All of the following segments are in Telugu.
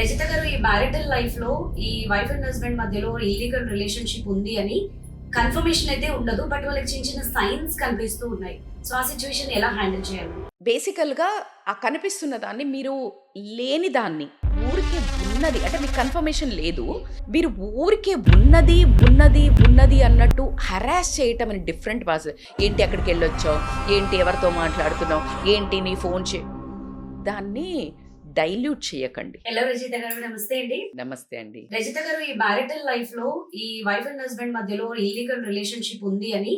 రజిత గారు ఈ మ్యారిటల్ లైఫ్లో ఈ వైఫ్ అండ్ హస్బెండ్ మధ్యలో ఇల్లీగల్ రిలేషన్షిప్ ఉంది అని కన్ఫర్మేషన్ అయితే ఉండదు బట్ వాళ్ళకి చిన్న చిన్న సైన్స్ కనిపిస్తూ ఉన్నాయి. సో ఆ సిచ్యువేషన్ ఎలా హ్యాండిల్ చేయాలి? బేసికల్గా ఆ కనిపిస్తున్న దాన్ని మీరు లేని దాన్ని ఊరికే ఉన్నది అంటే మీకు కన్ఫర్మేషన్ లేదు మీరు ఊరికే ఉన్నది ఉన్నది ఉన్నది అన్నట్టు హరాస్ చేయటం అని డిఫరెంట్ వాజ్ ఏంటి అక్కడికి వెళ్ళొచ్చావు? ఏంటి ఎవరితో మాట్లాడుతున్నావు? ఏంటి నీ ఫోన్ చే? దాన్ని డైల్యూట్ చేయకండి. హలో రజిత గారు నమస్తే అండి. నమస్తే అండి. రజిత గారు ఈ మ్యారిటల్ లైఫ్లో ఈ వైఫ్ అండ్ హస్బెండ్ మధ్యలో ఇల్లీగల్ రిలేషన్షిప్ ఉంది అని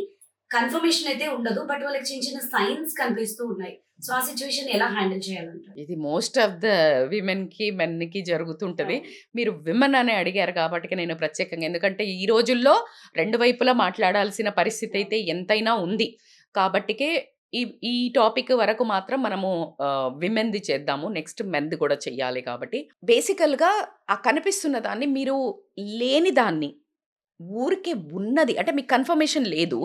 కన్ఫర్మేషన్ అయితే ఉండదు బట్ వాళ్ళకి చిన్న చిన్న సైన్స్ కనిపిస్తూ ఉన్నాయి. సో ఆ సిచ్యువేషన్ ఎలా హ్యాండిల్ చేయాలంటారు? ఇది మోస్ట్ ఆఫ్ ద విమెన్కి మెన్కి జరుగుతుంటుంది. మీరు విమెన్ అని అడిగారు కాబట్టి నేను ప్రత్యేకంగా ఎందుకంటే ఈ రోజుల్లో రెండు వైపులా మాట్లాడాల్సిన పరిస్థితి అయితే ఎంతైనా ఉంది. కాబట్టికే ఈ ఈ టాపిక్ వరకు మాత్రం మనము విమెన్ది చేద్దాము. నెక్స్ట్ మెన్ది కూడా చెయ్యాలి కాబట్టి. బేసికల్గా ఆ కనిపిస్తున్న దాన్ని మీరు లేని దాన్ని ఊరికే ఉన్నది అంటే మీకు కన్ఫర్మేషన్ లేదు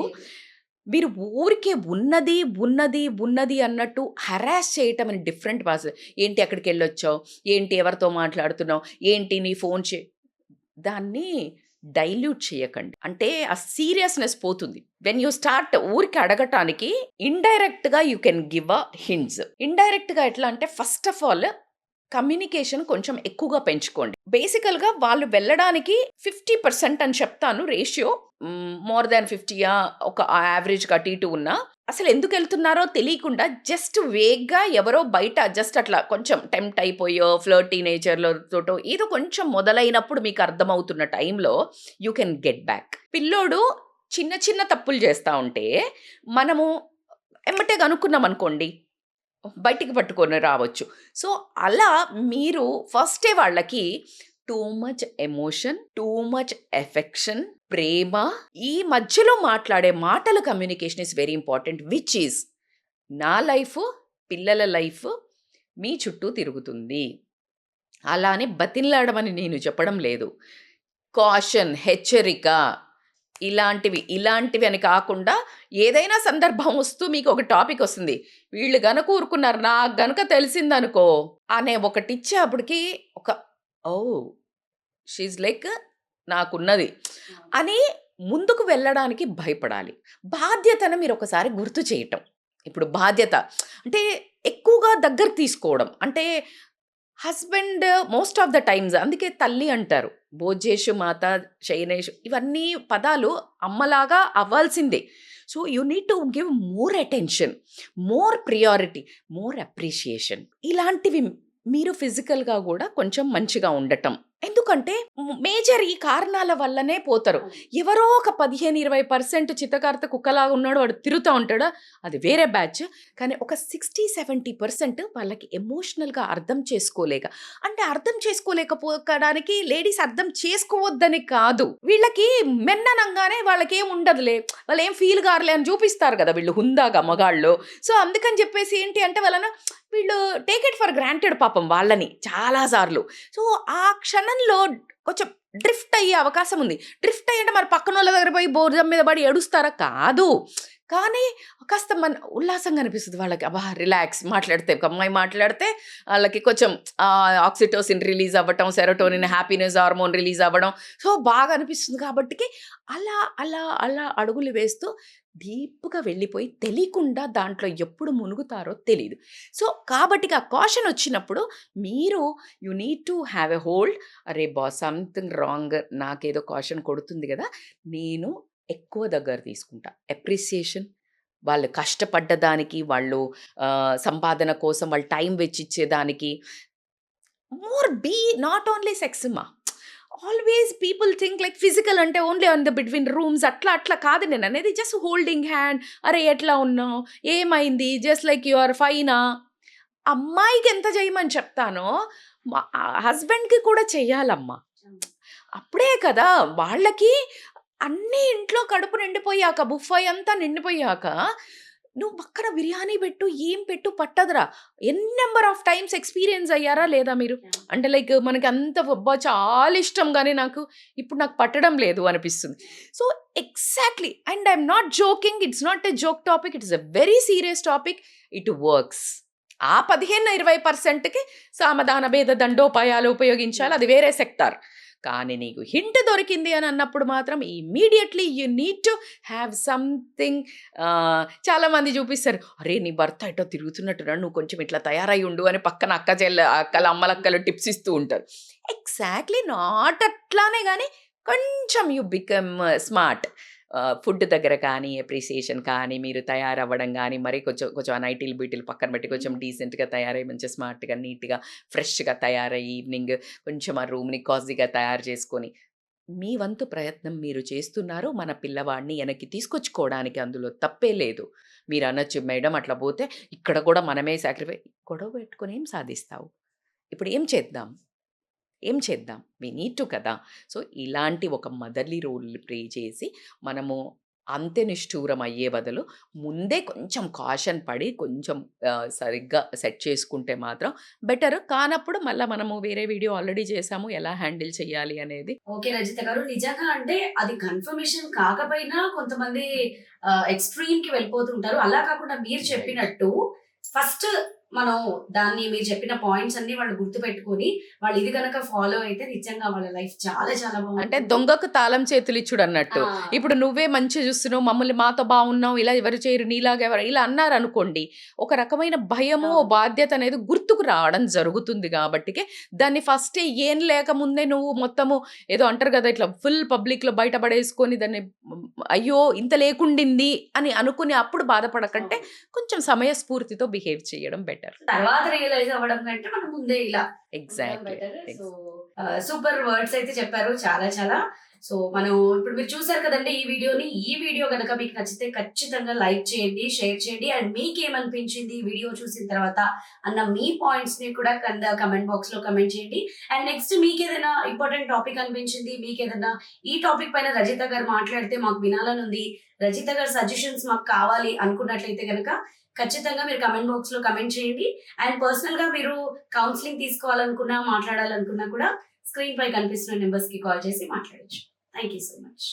మీరు ఊరికే ఉన్నది ఉన్నది ఉన్నది అన్నట్టు హరాస్ చేయటం అని డిఫరెంట్ వాజ్ ఏంటి అక్కడికి వెళ్ళొచ్చావు? ఏంటి ఎవరితో మాట్లాడుతున్నావు? ఏంటి నీ ఫోన్ చే దాన్ని డైల్యూట్ చేయకండి. అంటే ఆ సీరియస్నెస్ పోతుంది. వెన్ యూ స్టార్ట్ ఊరికి అడగటానికి ఇండైరెక్ట్గా you can give a hints. ఇండైరెక్ట్గా ఎట్లా అంటే ఫస్ట్ ఆఫ్ ఆల్ కమ్యూనికేషన్ కొంచెం ఎక్కువగా పెంచుకోండి. బేసికల్గా వాళ్ళు వెళ్ళడానికి ఫిఫ్టీ పర్సెంట్ అని చెప్తాను రేషియో. మోర్ దాన్ ఫిఫ్టీయా ఒక యావరేజ్గా అటు ఇటు ఉన్నా. అసలు ఎందుకు వెళ్తున్నారో తెలియకుండా జస్ట్ వేగ్గా ఎవరో బయట జస్ట్ అట్లా కొంచెం టెంప్ట్ అయిపోయో ఫ్లర్టీ నేచర్లతోటో ఏదో కొంచెం మొదలైనప్పుడు మీకు అర్థమవుతున్న టైంలో యూ కెన్ గెట్ బ్యాక్. పిల్లోడు చిన్న చిన్న తప్పులు చేస్తూ ఉంటే మనము ఎమ్మటే కనుక్కున్నాం అనుకోండి బయటికి పట్టుకొని రావచ్చు. సో అలా మీరు ఫస్టే వాళ్ళకి too much emotion too much affection ప్రేమ ఈ మధ్యలో మాట్లాడే మాటల communication is very important which is నా లైఫ్ పిల్లల లైఫ్ మీ చుట్టూ తిరుగుతుంది. అలానే బతిన్లాడమని నేను చెప్పడం లేదు. కాషన్ హెచ్చరిక ఇలాంటివి ఇలాంటివి అని కాకుండా ఏదైనా సందర్భం వస్తూ మీకు ఒక టాపిక్ వస్తుంది. వీళ్ళు గనక ఊరుకున్నారు నాకు గనక తెలిసిందనుకో అనే ఒకటి ఇచ్చే అప్పటికి ఒక ఓ షీజ్ లైక్ నాకున్నది అని ముందుకు వెళ్ళడానికి భయపడాలి. బాధ్యతను మీరు ఒకసారి గుర్తు చేయటం. ఇప్పుడు బాధ్యత అంటే ఎక్కువగా దగ్గర తీసుకోవడం. అంటే husband most of the times అందుకే తల్లి అంటారు. భోజేషు మాత శయనేషు ఇవన్నీ పదాలు అమ్మలాగా అవ్వాల్సిందే. So you need to give more attention more priority more appreciation ఇలాంటివి మీరు ఫిజికల్గా కూడా కొంచెం మంచిగా ఉండటం. ఎందుకంటే మేజర్ ఈ కారణాల వల్లనే పోతారు. ఎవరో ఒక పదిహేను ఇరవై పర్సెంట్ చిత్తకార్త కుక్కలాగా ఉన్నాడు వాడు తిరుగుతూ ఉంటాడు? అది వేరే బ్యాచ్. కానీ ఒక సిక్స్టీ సెవెంటీ పర్సెంట్ వాళ్ళకి ఎమోషనల్గా అర్థం చేసుకోలేక అంటే అర్థం చేసుకోలేకపోవడానికి లేడీస్ అర్థం చేసుకోవద్దని కాదు. వీళ్ళకి మెన్ననంగానే వాళ్ళకి ఏం ఉండదులే. వాళ్ళు ఏం ఫీల్ కారలే అని చూపిస్తారు కదా వీళ్ళు హుందాగా మగాళ్ళు. సో అందుకని చెప్పేసి ఏంటి అంటే వాళ్ళను వీళ్ళు టేక్ ఇట్ ఫర్ గ్రాంటెడ్ పాపం వాళ్ళని చాలాసార్లు సో ఆ క్షణంలో కొంచెం డ్రిఫ్ట్ అయ్యే అవకాశం ఉంది. డ్రిఫ్ట్ అయ్యంటే మరి పక్కన వాళ్ళ దగ్గర పోయి బోర్జం మీద పడి ఏడుస్తారా? కాదు. కానీ కాస్త మన ఉల్లాసంగా అనిపిస్తుంది వాళ్ళకి. అబ్బా రిలాక్స్ మాట్లాడితే ఒక అమ్మాయి మాట్లాడితే వాళ్ళకి కొంచెం ఆక్సిటోసిన్ రిలీజ్ అవ్వటం సెరోటోనిన్ హ్యాపీనెస్ హార్మోన్ రిలీజ్ అవ్వడం. సో బాగా అనిపిస్తుంది కాబట్టి అలా అలా అలా అడుగులు వేస్తూ డీప్గా వెళ్ళిపోయి తెలియకుండా దాంట్లో ఎప్పుడు మునుగుతారో తెలియదు సో కాబట్టి ఆ కాషన్ వచ్చినప్పుడు మీరు you need to have a hold. అరే బా సంథింగ్ రాంగ్. నాకేదో కాషన్ కొడుతుంది కదా. నేను ఎక్కువ దగ్గర తీసుకుంటా. అప్రిసియేషన్? వాళ్ళు కష్టపడ్డ దానికి వాళ్ళు సంపాదన కోసం వాళ్ళు టైం వెచ్చిచ్చేదానికి. More be not only సెక్స్మా always people think like physical అంటే only on the between rooms అట్లా అట్లా కాదు నేను అనేది జస్ట్ హోల్డింగ్ హ్యాండ్ అరే ఎట్లా ఉన్నావు? ఏమైంది? జస్ట్ లైక్ యు ఆర్ ఫైనా అమ్మాయికి ఎంత చేయమని చెప్తానో హస్బెండ్కి కూడా చెయ్యాలమ్మా. అప్పుడే కదా వాళ్ళకి అన్నీ ఇంట్లో కడుపు నిండిపోయాక బుఫై అంతా నిండిపోయాక నువ్వు పక్కన బిర్యానీ పెట్టు ఏం పెట్టు పట్టదురా. N number of times experience అయ్యారా లేదా మీరు? అంటే లైక్ మనకి అంత చాలా ఇష్టం కానీ నాకు ఇప్పుడు నాకు పట్టడం లేదు అనిపిస్తుంది. So exactly and I'm not joking it's not a joke topic it's a very serious topic it works ఆ పదిహేను ఇరవై పర్సెంట్కి సామధాన భేద దండోపాయాలు ఉపయోగించాలి అది వేరే సెక్టార్. కానీ నీకు హింట్ దొరికింది అని అన్నప్పుడు మాత్రం immediately you need to have something చాలామంది చూపిస్తారు. అరే నీ భర్త ఎటో తిరుగుతున్నట్టున్నాడు నువ్వు కొంచెం ఇట్లా తయారై ఉండు అని పక్కన అక్క చెల్ల అక్కల అమ్మలక్కలు టిప్స్ ఇస్తూ ఉంటారు. ఎగ్జాక్ట్లీ నాట్ అట్లానే కానీ కొంచెం యూ బికమ్ స్మార్ట్ ఫుడ్ దగ్గర కానీ అప్రిసియేషన్ కానీ మీరు తయారవ్వడం కానీ మరి కొంచెం కొంచెం ఆ నైటీలు బీటీలు పక్కన పెట్టి కొంచెం డీసెంట్గా తయారై మంచిగా స్మార్ట్గా నీట్గా ఫ్రెష్గా తయారై ఈవినింగ్ కొంచెం ఆ రూమ్ని కాజీగా తయారు చేసుకొని మీ వంతు ప్రయత్నం మీరు చేస్తున్నారు మన పిల్లవాడిని వెనక్కి తీసుకొచ్చుకోవడానికి అందులో తప్పే లేదు. మీరు అనొచ్చు మేడం అట్లా పోతే ఇక్కడ కూడా మనమే సాక్రిఫై గొడవ పెట్టుకొని ఏం సాధిస్తావు? ఇప్పుడు ఏం చేద్దాం? ఏం చేద్దాం? వి నీడ్ టు కదా! సో ఇలాంటి ఒక మదర్లీ రోల్ ప్లే చేసి మనము అంతే నిష్ఠూరం అయ్యే బదులు ముందే కొంచెం కాషన్ పడి కొంచెం సరిగ్గా సెట్ చేసుకుంటే మాత్రం బెటర్. కానప్పుడు మళ్ళీ మనము వేరే వీడియో ఆల్రెడీ చేసాము ఎలా హ్యాండిల్ చేయాలి అనేది. ఓకే రజిత గారు. నిజంగా అంటే అది కన్ఫర్మేషన్ కాకపోయినా కొంతమంది ఎక్స్ట్రీమ్కి వెళ్ళిపోతుంటారు. అలా కాకుండా మీరు చెప్పినట్టు ఫస్ట్ మనం దాన్ని మీరు చెప్పిన పాయింట్స్ అన్ని వాళ్ళు గుర్తు పెట్టుకొని వాళ్ళు ఇది కనుక ఫాలో అయితే నిజంగా వాళ్ళ లైఫ్ చాలా చాలా బాగుంటుంది. అంటే దొంగకు తాళం చేతులు ఇచ్చుడు అన్నట్టు. ఇప్పుడు నువ్వే మంచి చూస్తున్నావు మమ్మల్ని మాతో బాగున్నావు ఇలా ఎవరు చేయరు నీలాగా ఎవరు ఇలా అన్నారు అనుకోండి ఒక రకమైన భయము. బాధ్యత అనేది గుర్తుకు రావడం జరుగుతుంది కాబట్టికే దాన్ని ఫస్ట్ ఏం లేకముందే నువ్వు మొత్తము ఏదో అంటారు కదా ఇట్లా ఫుల్ పబ్లిక్లో బయటపడేసుకొని దాన్ని అయ్యో ఇంత లేకుండింది అని అనుకుని అప్పుడు బాధపడకంటే కొంచెం సమయస్ఫూర్తితో బిహేవ్ చేయడం బెటర్ తర్వాత రియలైజ్ అవ్వడం కంటే మనం ముందే ఇలా. ఎగ్జాక్ట్లీ సో సూపర్ వర్డ్స్ అయితే చెప్పారు. చాలా చాలా. సో మనం ఇప్పుడు మీరు చూసారు కదండి ఈ వీడియోని. ఈ వీడియో కనుక మీకు నచ్చితే ఖచ్చితంగా లైక్ చేయండి షేర్ చేయండి. అండ్ మీకు ఏమనిపించింది ఈ వీడియో చూసిన తర్వాత అన్న మీ పాయింట్స్ని కూడా కింద కమెంట్ బాక్స్లో కమెంట్ చేయండి. అండ్ నెక్స్ట్ మీకు ఏదైనా ఇంపార్టెంట్ టాపిక్ అనిపించింది మీకు ఏదైనా ఈ టాపిక్ పైన రజిత గారు మాట్లాడితే మాకు వినాలని ఉంది రజిత గారి సజెషన్స్ మాకు కావాలి అనుకున్నట్లయితే కనుక ఖచ్చితంగా మీరు కమెంట్ బాక్స్లో కమెంట్ చేయండి. అండ్ పర్సనల్గా మీరు కౌన్సిలింగ్ తీసుకోవాలనుకున్నా మాట్లాడాలనుకున్నా కూడా స్క్రీన్ పై కనిపిస్తున్న నెంబర్స్కి కాల్ చేసి మాట్లాడచ్చు. Thank you so much.